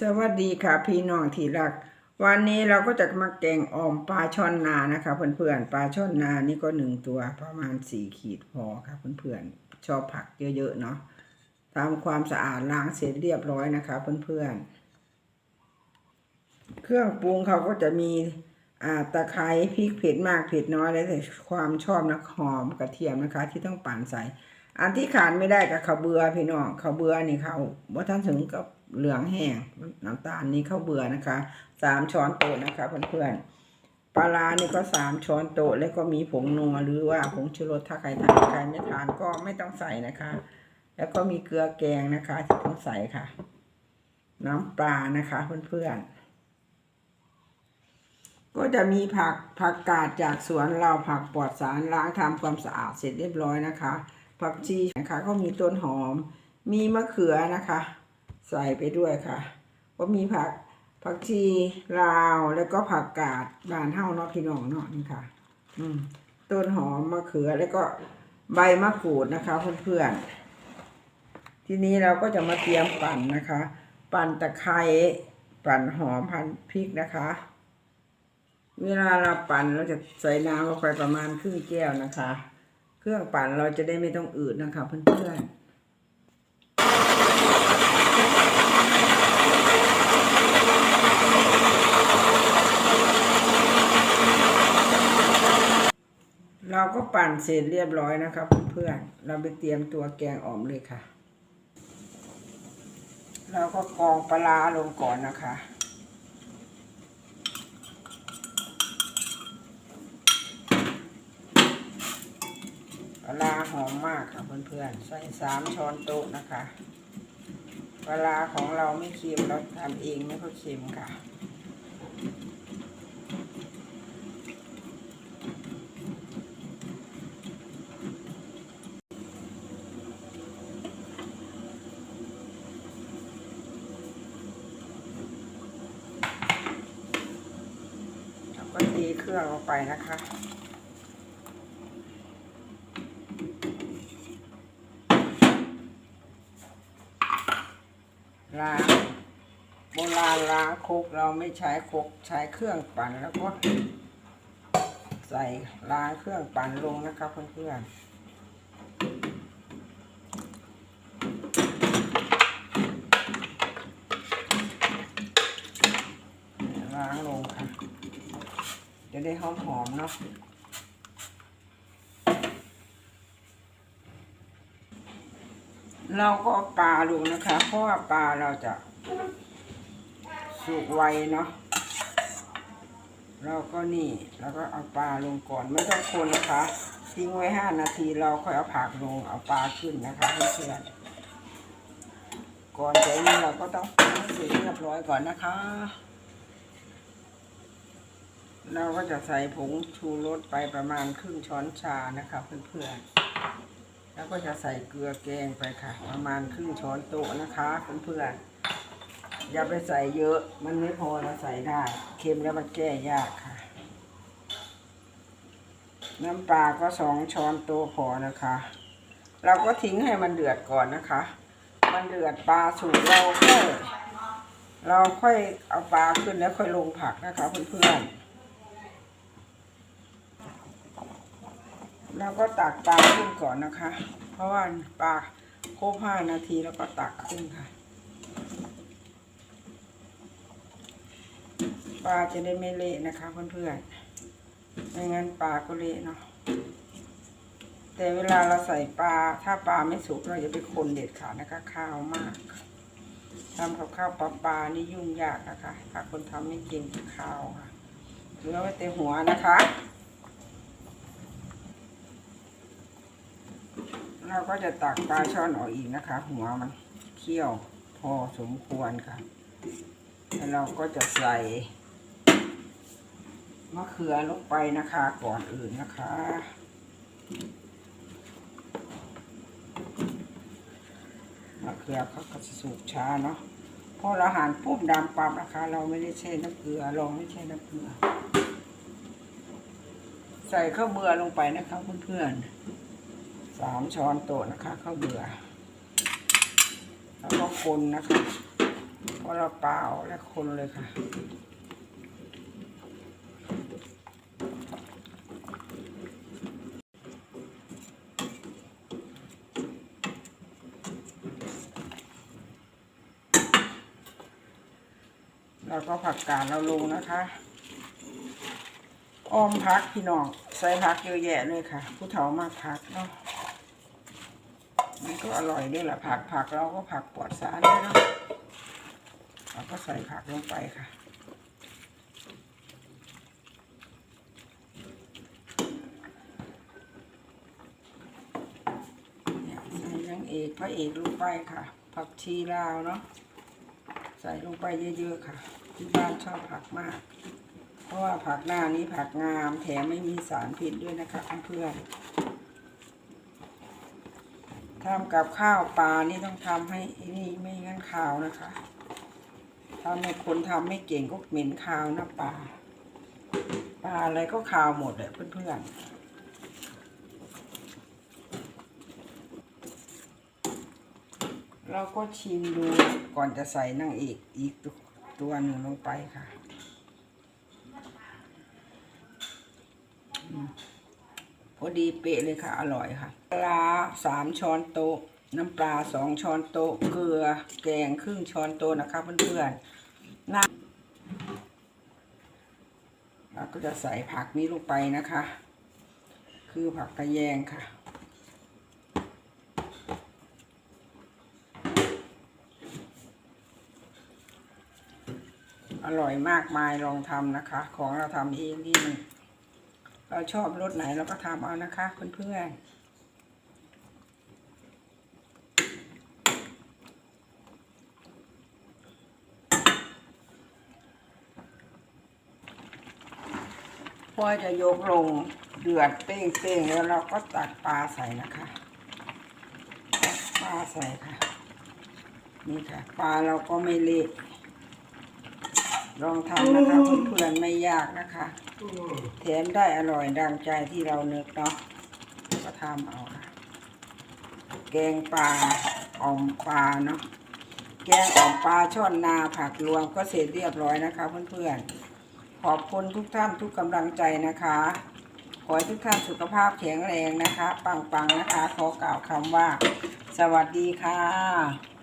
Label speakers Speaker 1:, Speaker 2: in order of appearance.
Speaker 1: สวัสดีค่ะพี่น้องที่รัก วันนี้เราก็จะมาแกงออมปลาช่อนนานะคะ เพื่อนๆปลาช่อนนานี่ก็หนึ่งตัวประมาณสี่ขีดพอค่ะเพื่อนๆชอบผักเยอะๆเนาะทำความสะอาดล้างเสร็จเรียบร้อยนะคะเพื่อนๆเครื่องปรุงเขาก็จะมีอ่าตะไคร้พริกเผ็ดมากเผ็ดน้อยแล้วแต่ความชอบนะหอมกระเทียมนะคะ ที่ต้องปั่นใส่ อันที่ขาดไม่ได้กับข้าวเบือพี่น้องข้าวเบือนี่เขาว่าท่านถึงกับ เหลืองแห้งน้ำตาลนี่ข้าวเบื่อนะคะสามช้อนโต๊ะนะคะเพื่อนๆปลาร้านี่ก็สามช้อนโต๊ะแล้วก็มีผงนัวหรือว่าผงชูรสถ้าใครทานใครไม่ทานก็ไม่ต้องใส่นะคะ แล้วก็มีเกลือแกงนะคะที่ต้องใส่ค่ะ น้ำปลานะคะเพื่อนๆก็จะมีผักผักกาดจากสวนเราผักปลอดสารล้างทำความสะอาดเสร็จเรียบร้อยนะคะผักชีนะคะก็มีต้นหอม มีมะเขือนะคะ ใส่ไปด้วยค่ะก็มีผักผักชีลาวแล้วก็ผักกาดบานเท่าเนาะพี่น้องเนาะนี่ค่ะ อืม ต้นหอมมะเขือแล้วก็ใบมะกรูดนะคะเพื่อนๆทีนี้เราก็จะมาเตรียมปั่นนะคะ ปั่นตะไคร้ปั่นหอมพันพริกนะคะ เวลาเราปั่นเราจะใส่น้ำลงไปประมาณครึ่งแก้วนะคะ เครื่องปั่นเราจะได้ไม่ต้องอืดนะคะเพื่อนๆ เราก็ ปั่นเสร็จเรียบร้อยนะคะเพื่อนๆเราไปเตรียมตัวแกงอ่อมเลยค่ะ เราก็กรองปลาลงก่อนนะคะปลาหอมมากค่ะเพื่อนๆใส่สามช้อนโต๊ะนะคะปลาร้าของเราไม่เค็มเราทำเองไม่ค่อยเค็มค่ะ แล้วก็ตี เครื่องลงไปนะคะ ล้างโบราณล้างครกเราไม่ใช้ครกใช้เครื่องปั่นแล้วก็ใส่ล้างเครื่องปั่นลงนะคะเพื่อนๆล้างลงค่ะ จะได้หอมเนาะเราก็ปลาลงนะคะ เพราะว่าปลาเราจะสุกไวเนาะเราก็นี่แล้วก็เอาปลาลงก่อนไม่ต้องคนนะคะทิ้งไว้ห้านาทีเราค่อยเอาผักลงเอาปลาขึ้นนะคะเพื่อนก่อนจะนี้เราก็ต้องให้เสร็จเรียบร้อยก่อนนะคะ เราก็จะใส่ผงชูรสไปประมาณครึ่งช้อนชานะคะเพื่อนๆ แล้วก็จะใส่เกลือแกงไปค่ะ ประมาณครึ่งช้อนโต๊ะนะคะเพื่อนๆ อย่าไปใส่เยอะมันไม่พอเราใส่ได้ เค็มแล้วมันแก้ยากค่ะ น้ำปลาก็สองช้อนโต๊ะพอนะคะ เราก็ทิ้งให้มันเดือดก่อนนะคะ มันเดือดปลาสุกเราค่อยเราค่อยเอาปลาขึ้นแล้วค่อยลงผักนะคะเพื่อนๆ เราก็ตักปลาขึ้นก่อนนะคะ เพราะว่าปลาครบห้านาทีแล้วก็ตักขึ้นค่ะ ปลาจะได้ไม่เละนะคะเพื่อนๆไม่งั้นปลาก็เละเนาะแต่เวลาเราใส่ปลา ถ้าปลาไม่สุกเราจะไปคนเด็ดขาดนะคะข้าวมากทำกับข้าวปลาปลานี่ยุ่งยากนะคะ ถ้าคนทำไม่เก่งข้าวค่ะเหลือไว้แต่หัวนะคะ เราก็จะตักปลาช่อนออกอีกนะคะ หัวมันเคี่ยวพอสมควรค่ะ แล้วเราก็จะใส่มะเขือลงไปนะคะ ก่อนอื่นนะคะ มะเขือเขาก็จะสุกช้าเนาะพราะเราหั่นปุ๊บดำปั๊บนะคะ เราไม่ได้แช่น้ำเกลือลองไม่แช่น้ำเกลือ ใส่ข้าวเบื่อลงไปนะคะเพื่อนๆามช้อนโต๊ะนะคะข้าวเบื่อ แล้วก็คนนะคะพอเราเปล่าและคนเลยค่ะแล้วก็ผักกาดเราลงนะคะอ้อมพักพี่น้องใส่ผักเยอะแยะเลยค่ะ ผู้เฒ่ามากผักเนาะ มันก็อร่อยด้วยแหละผักผักเราก็ผักปลอดสารด้วยเนาะเราก็ใส่ผักลงไปค่ะใส่นางเอกพระเอกลงไปค่ะ ผักชีลาวเนาะใส่ลงไปเยอะๆค่ะ ที่บ้านชอบผักมาก เพราะว่าผักหน้านี้ผักงามแถมไม่มีสารพิษด้วยนะคะเพื่อนๆ ทำกับข้าวปลานี่ต้องทำให้นี่ไม่งั้นขาวนะคะถ้าไม่คนทำไม่เก่งก็เหม็นขาวนะปลาปลาอะไรก็ขาวหมดเลยเพื่อนๆเราก็ชิมดูก่อนจะใส่นางเอกอีกตัวหนึ่งลงไปค่ะอืมพ อดีเป๊ะเลยค่ะ อร่อยค่ะ ปลาสามช้อนโต๊ะ น้ำปลาสองช้อนโต๊ะ เกลือแกงครึ่งช้อนโต๊ะนะคะเพื่อนๆน้ำเราก็จะใส่ผักนี้ลงไปนะคะ คือผักกระแยงค่ะอร่อยมากมายลองทำนะคะ ของเราทำเองที่นี่ เราชอบรสไหนเราก็ทำเอานะคะเพื่อนๆพอจะยกลงเดือดเป้งๆแล้วเราก็ตักปลาใส่นะคะปลาใส่ค่ะ นี่ค่ะ ปลาเราก็ไม่เละ ลองทำนะคะเพื่อนๆไม่ยากนะคะแถมได้อร่อยดังใจที่เรานึกเนาะก็ทำเอาค่ะแกงปลาอ่อมปลาเนาะแกงอ่อมปลาช่อนนาผักรวมก็เสร็จเรียบร้อยนะคะ เพื่อนๆขอบคุณทุกท่านทุกกำลังใจนะคะขอให้ทุกท่านสุขภาพแข็งแรงนะคะ ปังๆนะคะ ขอกล่าวคำว่า สวัสดีค่ะ